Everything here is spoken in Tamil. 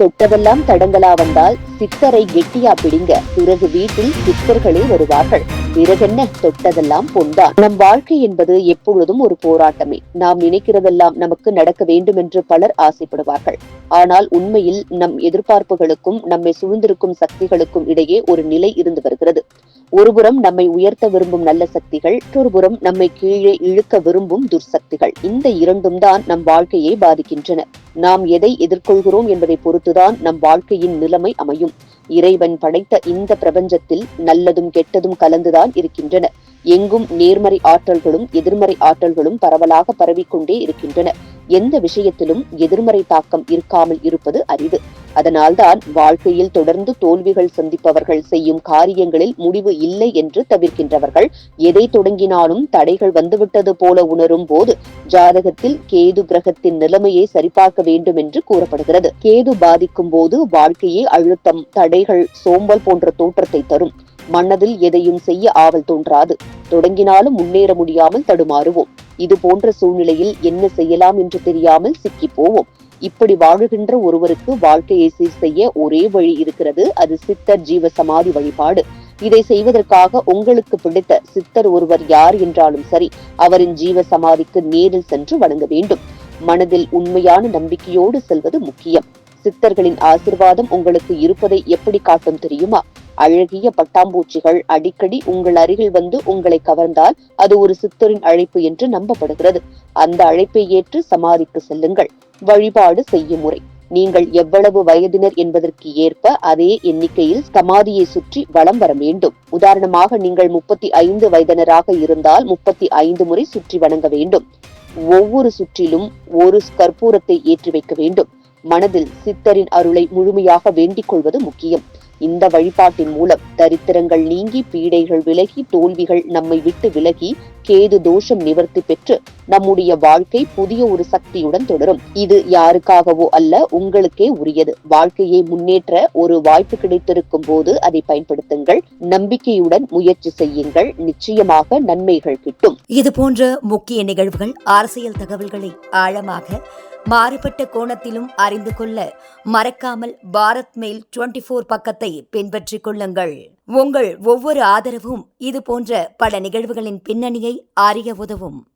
தொட்டதெல்லாம் தடங்களா வந்தால் சித்தரை கெட்டியா பிடிங்க. பிறகு வீட்டில் சித்தர்களே வருவார்கள். பிறகென்ன தொட்டதெல்லாம் பொன்தான். நம் வாழ்க்கை என்பது எப்பொழுதும் ஒரு போராட்டமே. நாம் நினைக்கிறதெல்லாம் நமக்கு நடக்க வேண்டும் என்று பலர் ஆசைப்படுவார்கள். ஆனால் உண்மையில் நம் எதிர்பார்ப்புகளுக்கும் நம்மை சூழ்ந்திருக்கும் சக்திகளுக்கும் இடையே ஒரு நிலை இருந்து வருகிறது. ஒருபுறம் நம்மை உயர்த்த விரும்பும் நல்ல சக்திகள் மற்றொருபுறம் நம்மை கீழே இழுக்க விரும்பும் துர்சக்திகள். இந்த இரண்டும் தான் நம் வாழ்க்கையை பாதிக்கின்றன. நாம் எதை எதிர்கொள்கிறோம் என்பதை பொறுத்துதான் நம் வாழ்க்கையின் நிலைமை அமையும். இறைவன் படைத்த இந்த பிரபஞ்சத்தில் நல்லதும் கெட்டதும் கலந்துதான் இருக்கின்றன. எங்கும் நேர்மறை ஆற்றல்களும் எதிர்மறை ஆற்றல்களும் பரவலாக பரவிக்கொண்டே இருக்கின்றன. எந்த விஷயத்திலும் எதிர்மறை தாக்கம் இருக்காமல் இருப்பது அரிது. அதனால்தான் வாழ்க்கையில் தொடர்ந்து தோல்விகள் சந்திப்பவர்கள் செய்யும் காரியங்களில் முடிவு இல்லை என்று தவிர்க்கின்றவர்கள் எதை தொடங்கினாலும் தடைகள் வந்துவிட்டது போல உணரும் போது ஜாதகத்தில் கேது கிரகத்தின் நிலைமையை சரிபார்க்க வேண்டும் என்று கூறப்படுகிறது. கேது பாதிக்கும் போது வாழ்க்கையே அழுத்தம் தடைகள் சோம்பல் போன்ற தோற்றத்தை தரும். மனதில் எதையும் செய்ய ஆவல் தோன்றாது. தொடங்கினாலும் முன்னேற முடியாமல் தடுமாறுவோம். இது போன்ற சூழ்நிலையில் என்ன செய்யலாம் என்று தெரியாமல் சிக்கி போவோம். இப்படி வாழுகின்ற ஒருவருக்கு வாழ்க்கையை சீர் செய்ய ஒரே வழி இருக்கிறது. அது சித்தர் ஜீவ சமாதி வழிபாடு. இதை செய்வதற்காக உங்களுக்கு பிடித்த சித்தர் ஒருவர் யார் என்றாலும் சரி அவரின் ஜீவ சமாதிக்கு நேரில் சென்று வணங்க வேண்டும். மனதில் உண்மையான நம்பிக்கையோடு செல்வது முக்கியம். சித்தர்களின் ஆசிர்வாதம் உங்களுக்கு இருப்பதை எப்படி காட்டும் தெரியுமா? அழகிய பட்டாம்பூச்சிகள் அடிக்கடி உங்கள் அருகில் வந்து உங்களை கவர்ந்தால் அது ஒரு சித்தரின் அழைப்பு என்று நம்பப்படுகிறது. அந்த அழைப்பை ஏற்று சமாதிக்கு செல்லுங்கள். வழிபாடு செய்யும் முறை. நீங்கள் எவ்வளவு வயதினர் என்பதற்கு ஏற்ப அதே எண்ணிக்கையில் சமாதியை சுற்றி வலம் வர வேண்டும். உதாரணமாக நீங்கள் முப்பத்தி ஐந்து வயதினராக இருந்தால் முப்பத்தி ஐந்து முறை சுற்றி வணங்க வேண்டும். ஒவ்வொரு சுற்றிலும் ஒரு கற்பூரத்தை ஏற்றி வைக்க வேண்டும். மனதில் சித்தரின் அருளை முழுமையாக வேண்டிக் கொள்வது முக்கியம். இந்த வழிபாட்டின் மூலம் தரித்திரங்கள் நீங்கி பீடைகள் விலகி தோல்விகள் நம்மை விட்டு விலகி கேது தோஷம் நிவர்த்தி பெற்று நம்முடைய வாழ்க்கை புதிய ஒரு சக்தியுடன் தொடரும். இது யாருக்காகவோ அல்ல உங்களுக்கே உரியது. வாழ்க்கையை முன்னேற்ற ஒரு வாய்ப்பு கிடைத்திருக்கும் போது அதை பயன்படுத்துங்கள். நம்பிக்கையுடன் முயற்சி செய்யுங்கள். நிச்சயமாக நன்மைகள் கிட்டும். இது போன்ற முக்கிய நிகழ்வுகள் அரசியல் தகவல்களை ஆழமாக மாறுபட்ட கோணத்திலும் அறிந்து கொள்ள மறக்காமல் பாரத் மெயில் டுவெண்டி ஃபோர் பக்கத்தை பின்பற்றிக் கொள்ளுங்கள். உங்கள் ஒவ்வொரு ஆதரவும் இது போன்ற பல நிகழ்வுகளின் பின்னணியை அறிய உதவும்.